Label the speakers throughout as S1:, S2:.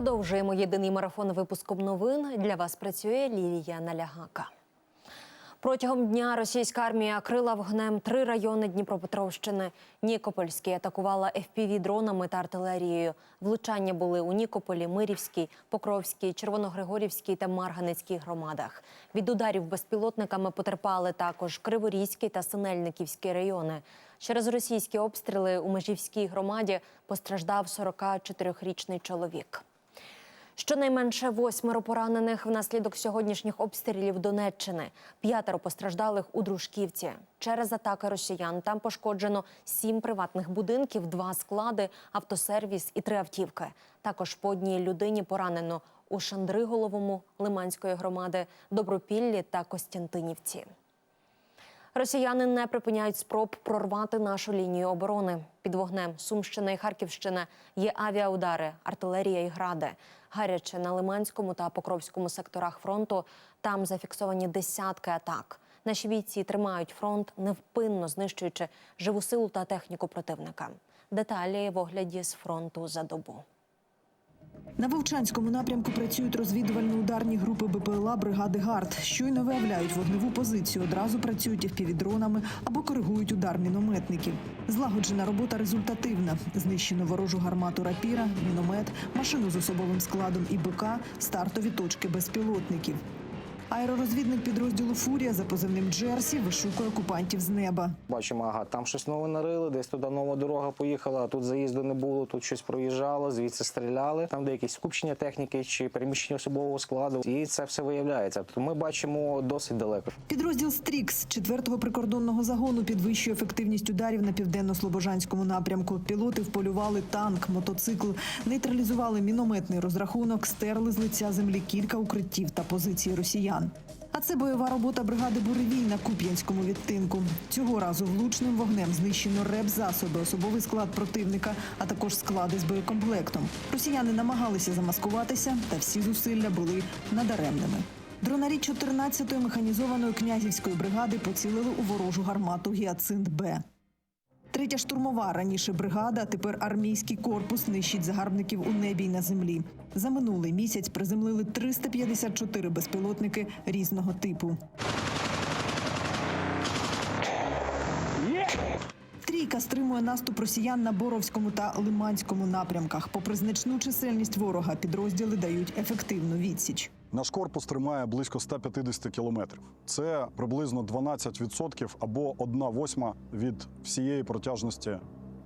S1: Продовжуємо єдиний марафон випуском новин. Для вас працює Лілія Налягака. Протягом дня російська армія крила вогнем три райони Дніпропетровщини. Нікопольський атакувала fpv дронами та артилерією. Влучання були у Нікополі, Мирівській, Покровській, Червоногригорівській та Марганецькій громадах. Від ударів безпілотниками потерпали також Криворізький та Синельниківський райони. Через російські обстріли у Межівській громаді постраждав 44-річний чоловік. Щонайменше восьмеро поранених внаслідок сьогоднішніх обстрілів Донеччини. П'ятеро постраждалих у Дружківці. Через атаки росіян там пошкоджено сім приватних будинків, два склади, автосервіс і три автівки. Також по одній людині поранено у Шандриголовому Лиманської громади, Добропіллі та Костянтинівці. Росіяни не припиняють спроб прорвати нашу лінію оборони. Під вогнем Сумщина і Харківщина є авіаудари, артилерія і гради. Гаряче на Лиманському та Покровському секторах фронту. Там зафіксовані десятки атак. Наші бійці тримають фронт, невпинно знищуючи живу силу та техніку противника. Деталі в огляді з фронту за добу.
S2: На Вовчанському напрямку працюють розвідувально-ударні групи БПЛА бригади ГАРД. Щойно виявляють вогневу позицію. Одразу працюють впівдронами або коригують удар мінометників. Злагоджена робота результативна. Знищено ворожу гармату рапіра, міномет, машину з особовим складом і БК, стартові точки безпілотників. Аеророзвідник підрозділу Фурія за позивним Джерсі вишукує окупантів з неба.
S3: Бачимо, ага, там щось нове нарили, десь туди нова дорога поїхала, а тут заїзду не було, тут щось проїжджало, звідси стріляли. Там де якісь скупчення техніки чи переміщення особового складу. І це все виявляється. Тобто ми бачимо досить далеко.
S2: Підрозділ Стрікс 4-го прикордонного загону підвищує ефективність ударів на південно-слобожанському напрямку. Пілоти вполювали танк, мотоцикл, нейтралізували мінометний розрахунок, стерли з лиця землі кілька укриттів та позицій росіян. А це бойова робота бригади Буревій на Куп'янському відтинку. Цього разу влучним вогнем знищено реп-засоби, особовий склад противника, а також склади з боєкомплектом. Росіяни намагалися замаскуватися, та всі зусилля були надаремними. Дронарі 14-ї механізованої князівської бригади поцілили у ворожу гармату Гіацинт Б. Третя штурмова раніше бригада, тепер армійський корпус нищить загарбників у небі й на землі. За минулий місяць приземлили 354 безпілотники різного типу. Трійка стримує наступ росіян на Боровському та Лиманському напрямках. Попри значну чисельність ворога, підрозділи дають ефективну відсіч.
S4: Наш корпус тримає близько 150 кілометрів. Це приблизно 12% або 1 восьма від всієї протяжності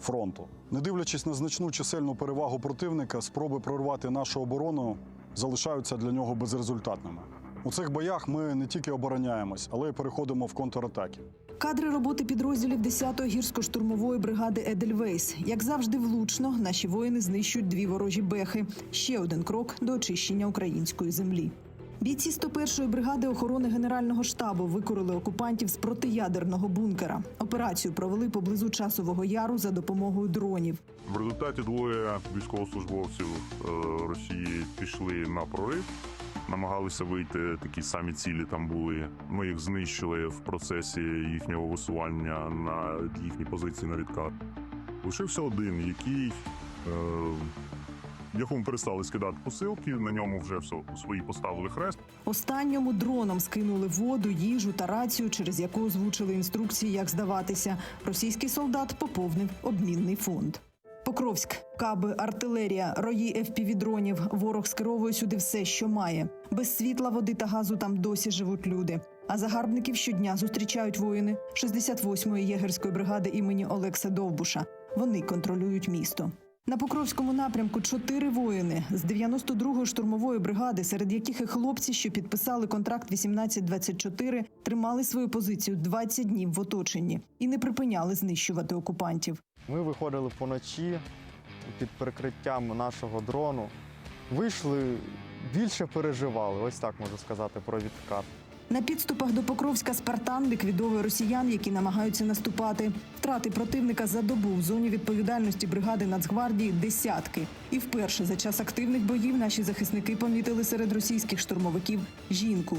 S4: фронту. Не дивлячись на значну чисельну перевагу противника, спроби прорвати нашу оборону залишаються для нього безрезультатними. У цих боях ми не тільки обороняємось, але й переходимо в контратаки.
S2: Кадри роботи підрозділів 10-ї гірсько-штурмової бригади Едельвейс. Як завжди, влучно наші воїни знищують дві ворожі бехи. Ще один крок до очищення української землі. Бійці 101-ї бригади охорони Генерального штабу викорили окупантів з протиядерного бункера. Операцію провели поблизу часового яру за допомогою дронів.
S5: В результаті двоє військовослужбовців е, Росії пішли на прорив, намагалися вийти. Такі самі цілі там були. Ми їх знищили в процесі їхнього висування на їхні позиції на відкат. Лишився один, який. Е, якому перестали скидати посилки, на ньому вже все свої поставили хрест.
S2: Останньому дроном скинули воду, їжу та рацію, через яку озвучили інструкції, як здаватися. Російський солдат поповнив обмінний фонд. Покровськ, каби, артилерія, рої FPV-дронів. Ворог скеровує сюди все, що має. Без світла, води та газу там досі живуть люди. А загарбників щодня зустрічають воїни 68-ї єгерської бригади імені Олекса Довбуша. Вони контролюють місто. На Покровському напрямку чотири воїни з 92-ї штурмової бригади, серед яких і хлопці, що підписали контракт 1824, тримали свою позицію 20 днів в оточенні і не припиняли знищувати окупантів.
S6: Ми виходили поночі під прикриттям нашого дрону. Вийшли, більше переживали, ось так можу сказати про відкат.
S2: На підступах до Покровська Спартан ліквідовує росіян, які намагаються наступати. Втрати противника за добу в зоні відповідальності бригади Нацгвардії десятки. І вперше за час активних боїв наші захисники помітили серед російських штурмовиків жінку.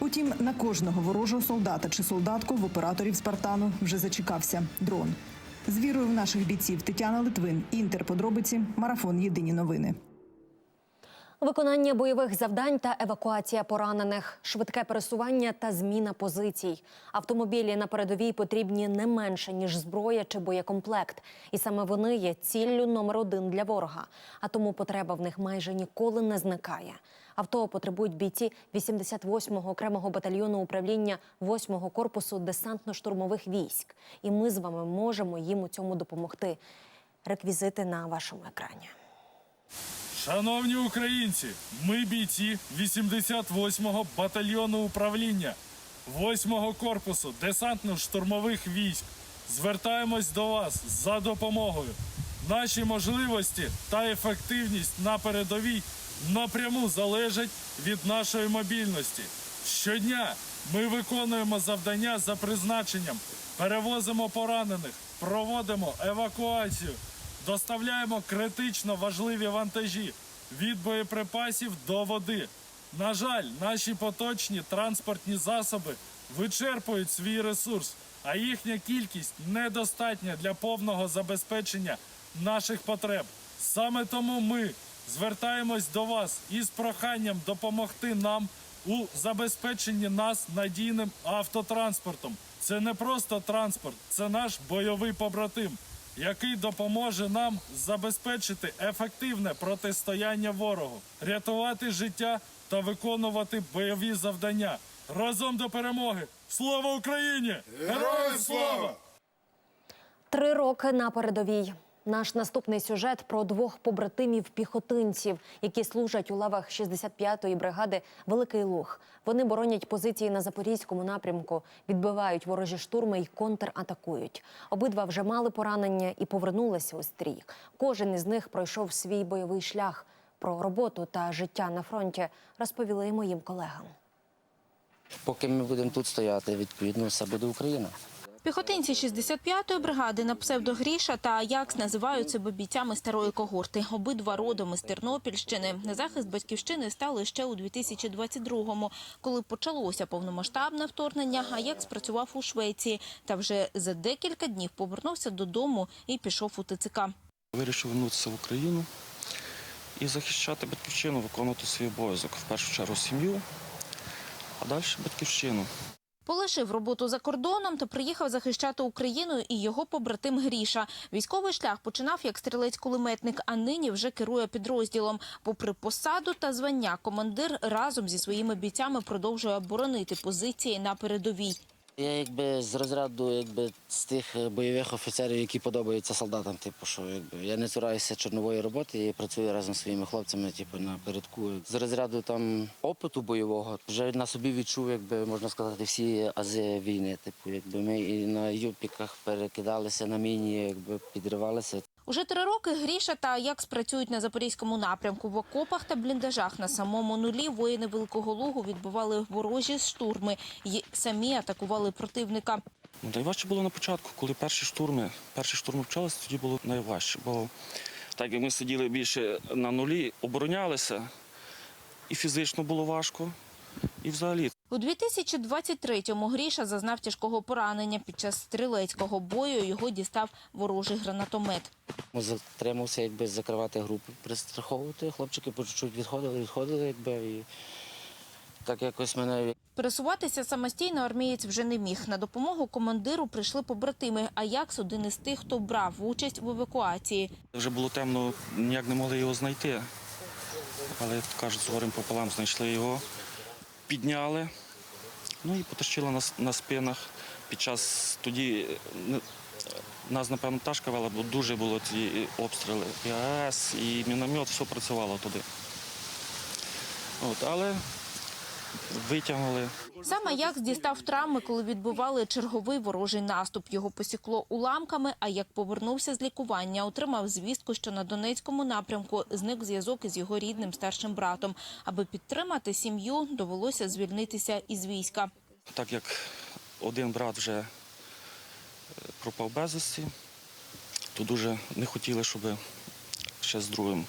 S2: Утім, на кожного ворожого солдата чи солдатку в операторів Спартану вже зачекався дрон. З вірою в наших бійців Тетяна Литвин, Інтер. Подробиці, марафон Єдині новини.
S1: Виконання бойових завдань та евакуація поранених, швидке пересування та зміна позицій. Автомобілі на передовій потрібні не менше ніж зброя чи боєкомплект, і саме вони є ціллю номер один для ворога. А тому потреба в них майже ніколи не зникає. Авто потребують бійці 88-го окремого батальйону управління 8-го корпусу десантно-штурмових військ. І ми з вами можемо їм у цьому допомогти. Реквізити на вашому екрані.
S7: Шановні українці, ми бійці 88-го батальйону управління 8-го корпусу десантно-штурмових військ. Звертаємось до вас за допомогою. Наші можливості та ефективність на передовій напряму залежать від нашої мобільності. Щодня ми виконуємо завдання за призначенням, перевозимо поранених, проводимо евакуацію, доставляємо критично важливі вантажі від боєприпасів до води. На жаль, наші поточні транспортні засоби вичерпують свій ресурс, а їхня кількість недостатня для повного забезпечення наших потреб. Саме тому ми звертаємось до вас із проханням допомогти нам у забезпеченні нас надійним автотранспортом. Це не просто транспорт, це наш бойовий побратим, який допоможе нам забезпечити ефективне протистояння ворогу, рятувати життя та виконувати бойові завдання. Разом до перемоги! Слава Україні! Героям слава!
S1: Три роки на передовій. Наш наступний сюжет про двох побратимів піхотинців, які служать у лавах 65-ї бригади Великий Луг. Вони боронять позиції на запорізькому напрямку, відбивають ворожі штурми і контратакують. Обидва вже мали поранення і повернулися у стрій. Кожен із них пройшов свій бойовий шлях. Про роботу та життя на фронті розповіли моїм колегам.
S8: Поки ми будемо тут стояти, відповідно, все буде Україна.
S9: Піхотинці 65-ї бригади на псевдо Гріша та Аякс називають себе бійцями старої когорти. Обидва родом із Тернопільщини. На захист батьківщини стали ще у 2022-му. Коли почалося повномасштабне вторгнення, Аякс працював у Швеції та вже за декілька днів повернувся додому і пішов у ТЦК.
S10: Вирішив вернутися в Україну і захищати батьківщину, виконувати свій обов'язок. В першу чергу сім'ю, а далі батьківщину.
S9: Полишив роботу за кордоном та приїхав захищати Україну і його побратим Гріша. Військовий шлях починав як стрілець-кулеметник, а нині вже керує підрозділом. Попри посаду та звання, командир разом зі своїми бійцями продовжує боронити позиції на передовій.
S8: Я якби з розряду якби, з тих е, бойових офіцерів, які подобаються солдатам. Типу, що якби, я не цураюся чорнової роботи і працюю разом зі своїми хлопцями, типу, на передку. З розряду там опиту бойового вже на собі відчув, якби можна сказати, всі ази війни. Типу, якби ми і на юпіках перекидалися на міні, якби підривалися.
S9: Уже три роки Гріша та Аякс працюють на запорізькому напрямку. В окопах та бліндажах на самому нулі воїни Великого Лугу відбивали ворожі штурми і самі атакували противника.
S10: Ну, найважче було на початку, коли перші штурми, перші штурми почалися, тоді було найважче. Бо так як ми сиділи більше на нулі, оборонялися, і фізично було важко, і взагалі.
S9: У 2023-му Гріша зазнав тяжкого поранення. Під час стрілецького бою його дістав ворожий гранатомет.
S8: Затримався, якби закривати групи, пристраховувати. Хлопчики по чуть-чуть відходили, відходили, якби і так якось мене
S9: Пересуватися самостійно армієць вже не міг. На допомогу командиру прийшли побратими. Аякс – один із тих, хто брав участь в евакуації.
S10: Вже було темно, ніяк не могли його знайти. Але, кажуть, з горем пополам знайшли його, підняли, ну і потащили нас на спинах. Під час тоді е, нас, напевно, ташка вела, бо дуже було ці обстріли. І АЕС, і міномет, все працювало туди. От, але витягнули.
S9: Сам Аякс дістав травми, коли відбивали черговий ворожий наступ. Його посікло уламками, а як повернувся з лікування, отримав звістку, що на Донецькому напрямку зник зв'язок із його рідним старшим братом. Аби підтримати сім'ю, довелося звільнитися із війська.
S10: Так як один брат вже е, пропав безвісті, то дуже не хотіли, щоб ще з другим.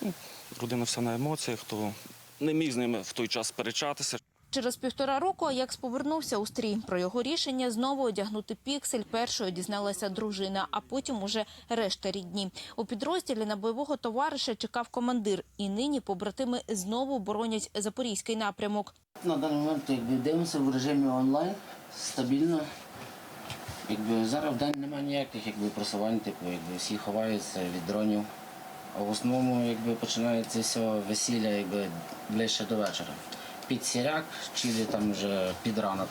S10: Ну, родина вся на емоціях, то не міг з ними в той час сперечатися.
S9: Через півтора року Аякс повернувся у стрій. Про його рішення знову одягнути піксель першою дізналася дружина, а потім уже решта рідні. У підрозділі на бойового товариша чекав командир, і нині побратими знову боронять запорізький напрямок.
S8: На даний момент якби, дивимося в режимі онлайн стабільно. Якби, зараз в день немає ніяких якби, просувань, типу, якби, всі ховаються від дронів. А в основному якби, починається все весілля якби, ближче до вечора. Під сіряк чи там вже під ранок.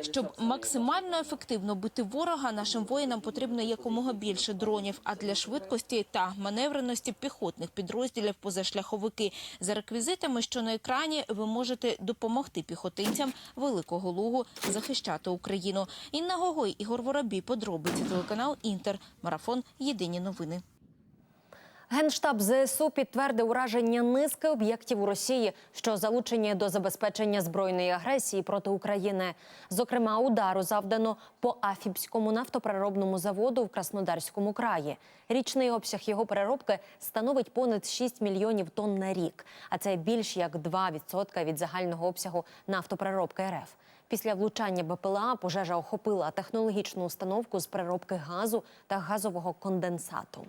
S9: Щоб максимально ефективно бити ворога, нашим воїнам потрібно якомога більше дронів. А для швидкості та маневреності піхотних підрозділів позашляховики. За реквізитами, що на екрані, ви можете допомогти піхотинцям Великого Лугу захищати Україну. Інна Гогой, Ігор Воробій, подробиці телеканал Інтер. Марафон. Єдині новини.
S1: Генштаб ЗСУ підтвердив ураження низки об'єктів у Росії, що залучені до забезпечення збройної агресії проти України. Зокрема, удару завдано по Афіпському нафтопереробному заводу в Краснодарському краї. Річний обсяг його переробки становить понад 6 мільйонів тонн на рік, а це більш як 2% від загального обсягу нафтопереробки РФ. Після влучання БПЛА пожежа охопила технологічну установку з переробки газу та газового конденсату.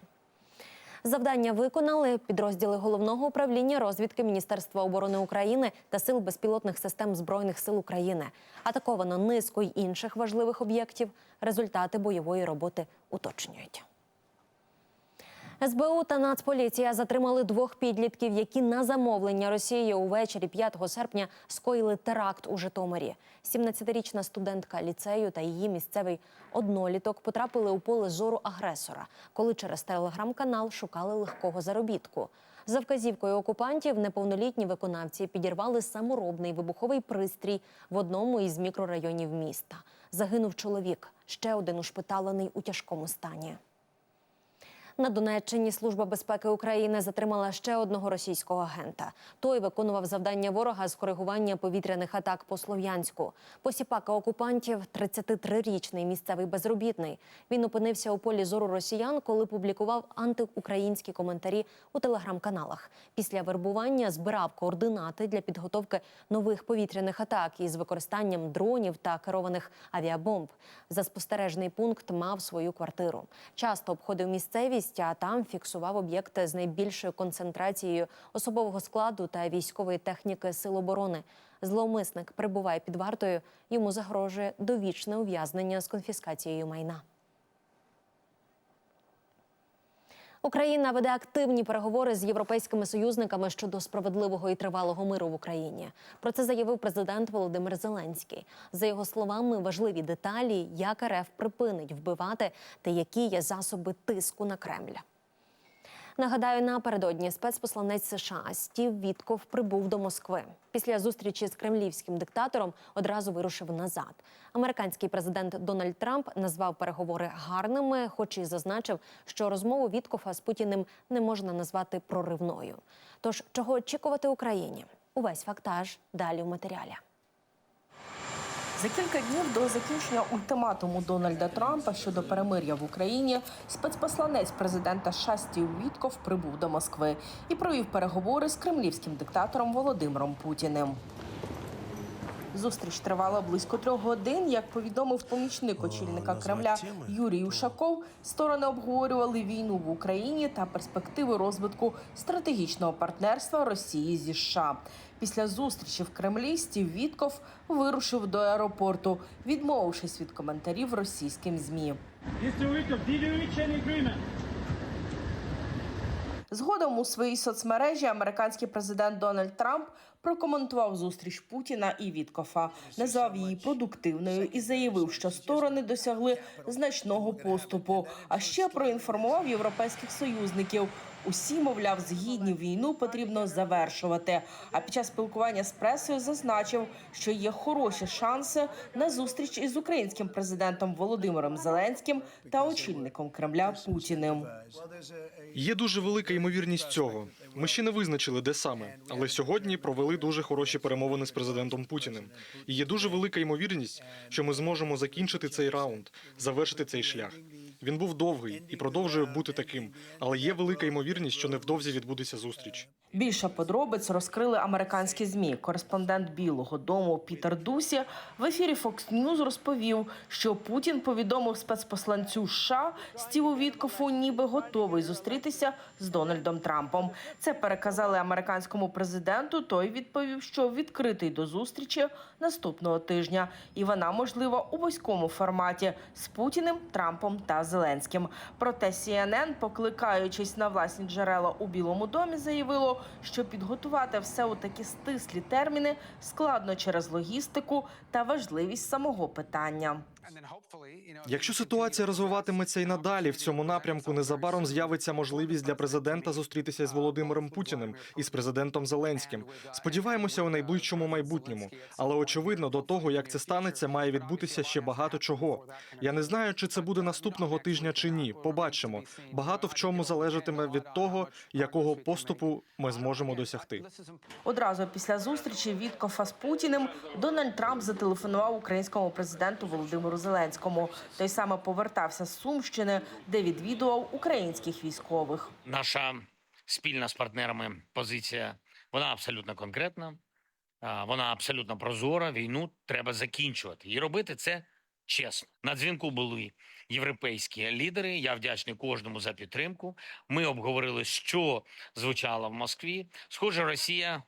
S1: Завдання виконали підрозділи головного управління розвідки Міністерства оборони України та сил безпілотних систем збройних сил України. Атаковано низку й інших важливих об'єктів. Результати бойової роботи уточнюють. СБУ та Нацполіція затримали двох підлітків, які на замовлення Росії увечері 5 серпня скоїли теракт у Житомирі. 17-річна студентка ліцею та її місцевий одноліток потрапили у поле зору агресора, коли через телеграм-канал шукали легкого заробітку. За вказівкою окупантів неповнолітні виконавці підірвали саморобний вибуховий пристрій в одному із мікрорайонів міста. Загинув чоловік, ще один ушпиталений у тяжкому стані. На Донеччині Служба безпеки України затримала ще одного російського агента. Той виконував завдання ворога з коригування повітряних атак по Слов'янську. Посіпака окупантів 33-річний місцевий безробітний. Він опинився у полі зору росіян, коли публікував антиукраїнські коментарі у телеграм-каналах. Після вербування збирав координати для підготовки нових повітряних атак із використанням дронів та керованих авіабомб. За спостережний пункт мав свою квартиру. Часто обходив місцевість, а там фіксував об'єкти з найбільшою концентрацією особового складу та військової техніки сил оборони. Зловмисник прибуває під вартою. Йому загрожує довічне ув'язнення з конфіскацією майна. Україна веде активні переговори з європейськими союзниками щодо справедливого і тривалого миру в Україні. Про це заявив президент Володимир Зеленський. За його словами, важливі деталі, як РФ припинить вбивати та які є засоби тиску на Кремль. Нагадаю, напередодні спецпосланець США Стів Вітков прибув до Москви. Після зустрічі з кремлівським диктатором одразу вирушив назад. Американський президент Дональд Трамп назвав переговори гарними, хоч і зазначив, що розмову Віткофа з Путіним не можна назвати проривною. Тож чого очікувати Україні? Увесь фактаж далі в матеріалі.
S11: За кілька днів до закінчення ультиматуму Дональда Трампа щодо перемир'я в Україні спецпосланець президента США Стів Вітков прибув до Москви і провів переговори з кремлівським диктатором Володимиром Путіним. Зустріч тривала близько трьох годин. Як повідомив помічник очільника Кремля Юрій Ушаков, сторони обговорювали війну в Україні та перспективи розвитку стратегічного партнерства Росії зі США. Після зустрічі в Кремлі Стів Вітков вирушив до аеропорту, відмовившись від коментарів російським змі. Згодом у своїй соцмережі американський президент Дональд Трамп прокоментував зустріч Путіна і Віткофа, назвав її продуктивною і заявив, що сторони досягли значного поступу. А ще проінформував європейських союзників. Усі, мовляв, згідні війну потрібно завершувати. А під час спілкування з пресою зазначив, що є хороші шанси на зустріч із українським президентом Володимиром Зеленським та очільником Кремля Путіним.
S12: Є дуже велика ймовірність цього. Ми ще не визначили, де саме, але сьогодні провели дуже хороші перемовини з президентом Путіним. І є дуже велика ймовірність, що ми зможемо закінчити цей раунд, завершити цей шлях. Він був довгий і продовжує бути таким, але є велика ймовірність, що невдовзі відбудеться зустріч.
S11: Більше подробиць розкрили американські змі. Кореспондент Білого Дому Пітер Дусі в ефірі Fox News розповів, що Путін повідомив спецпосланцю США Стіву Віткофу, ніби готовий зустрітися з Дональдом Трампом. Це переказали американському президенту. Той відповів, що відкритий до зустрічі наступного тижня, і вона можлива у вузькому форматі з Путіним, Трампом та Зеленським. Проте CNN, покликаючись на власні джерела у Білому домі, заявило, що підготувати все у такі стислі терміни складно через логістику та важливість самого питання.
S12: Якщо ситуація розвиватиметься і надалі в цьому напрямку, незабаром з'явиться можливість для президента зустрітися з Володимиром Путіним і з президентом Зеленським. Сподіваємося у найближчому майбутньому. Але очевидно, до того як це станеться, має відбутися ще багато чого. Я не знаю, чи це буде наступного тижня чи ні. Побачимо. Багато в чому залежатиме від того, якого поступу ми зможемо досягти.
S11: Одразу після зустрічі Віткофа з Путіним Дональд Трамп зателефонував українському президенту Володимиру Зеленському. Той саме повертався з Сумщини, де відвідував українських військових.
S13: наша спільна з партнерами позиція вона абсолютно конкретна, вона абсолютно прозора. Війну треба закінчувати і робити це чесно. На дзвінку були європейські лідери. Я вдячний кожному за підтримку. Ми обговорили, що звучало в Москві. Схоже, Росія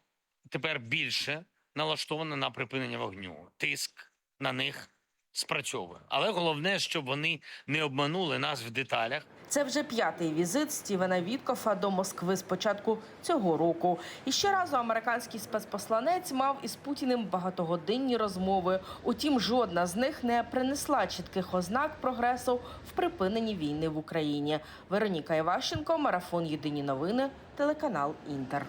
S13: тепер більше налаштована на припинення вогню. Тиск на них спрацьовує. Але головне, щоб вони не обманули нас в деталях.
S11: Це вже п'ятий візит Стівена Віткофа до Москви з початку цього року. І ще разу американський спецпосланець мав із Путіним багатогодинні розмови. Утім, жодна з них не принесла чітких ознак прогресу в припиненні війни в Україні. Вероніка Іващенко, марафон Єдині новини, телеканал Інтер.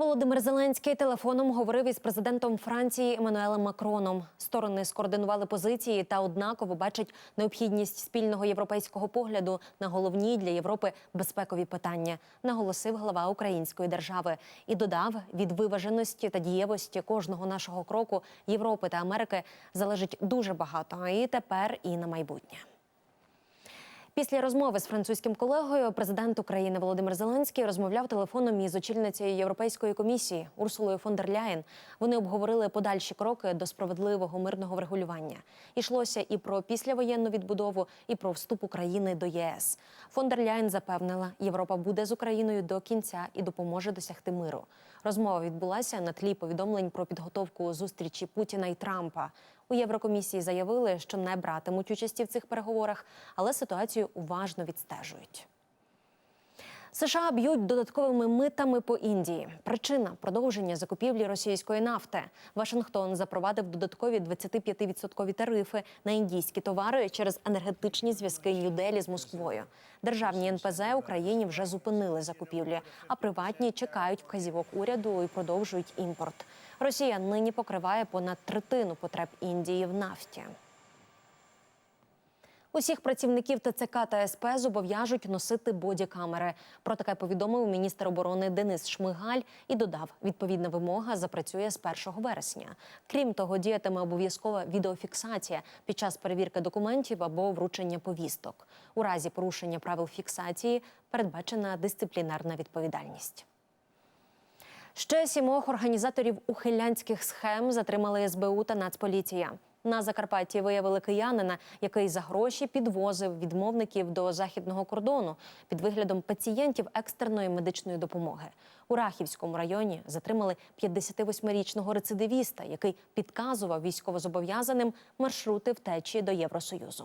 S1: Володимир Зеленський телефоном говорив із президентом Франції Еммануелем Макроном. Сторони скоординували позиції та однаково бачать необхідність спільного європейського погляду на головні для Європи безпекові питання, наголосив глава української держави і додав від виваженості та дієвості кожного нашого кроку Європи та Америки залежить дуже багато і тепер, і на майбутнє. Після розмови з французьким колегою президент України Володимир Зеленський розмовляв телефоном із очільницею Європейської комісії Урсулою фон дер Ляєн. Вони обговорили подальші кроки до справедливого мирного врегулювання. Ішлося і про післявоєнну відбудову, і про вступ України до ЄС. Фон дер Ляєн запевнила, Європа буде з Україною до кінця і допоможе досягти миру. Розмова відбулася на тлі повідомлень про підготовку зустрічі Путіна і Трампа. У Єврокомісії заявили, що не братимуть участі в цих переговорах, але ситуацію уважно відстежують. США б'ють додатковими митами по Індії. Причина продовження закупівлі російської нафти. Вашингтон запровадив додаткові 25% тарифи на індійські товари через енергетичні зв'язки Нью-Делі з Москвою. Державні НПЗ Україні вже зупинили закупівлі, а приватні чекають вказівок уряду і продовжують імпорт. Росія нині покриває понад третину потреб Індії в нафті. Усіх працівників ТЦК та СП зобов'яжуть носити бодікамери. Про таке повідомив міністр оборони Денис Шмигаль і додав, відповідна вимога запрацює з 1 вересня. Крім того, діятиме обов'язкова відеофіксація під час перевірки документів або вручення повісток. У разі порушення правил фіксації передбачена дисциплінарна відповідальність. Ще сімох організаторів ухилянських схем затримали СБУ та Нацполіція. На Закарпатті виявили киянина, який за гроші підвозив відмовників до західного кордону під виглядом пацієнтів екстреної медичної допомоги. У Рахівському районі затримали 58-річного рецидивіста, який підказував військовозобов'язаним маршрути втечі до Євросоюзу.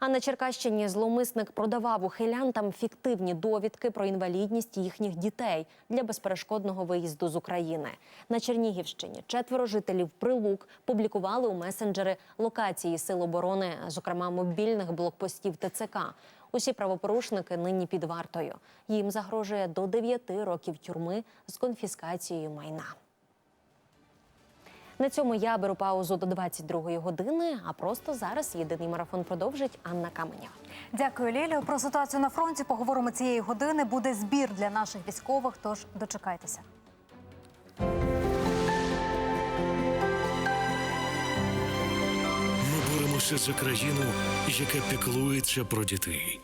S1: А на Черкащині зловмисник продавав ухилянтам фіктивні довідки про інвалідність їхніх дітей для безперешкодного виїзду з України. На Чернігівщині четверо жителів Прилук публікували у месенджери локації сил оборони, зокрема мобільних блокпостів ТЦК. Усі правопорушники нині під вартою. Їм загрожує до 9 років тюрми з конфіскацією майна. На цьому я беру паузу до 22-ї години. А просто зараз єдиний марафон продовжить Анна Каменя.
S14: Дякую, Лілію. Про ситуацію на фронті поговоримо цієї години. Буде збір для наших військових. Тож дочекайтеся.
S15: Ми боремося за країну, яка піклується про дітей.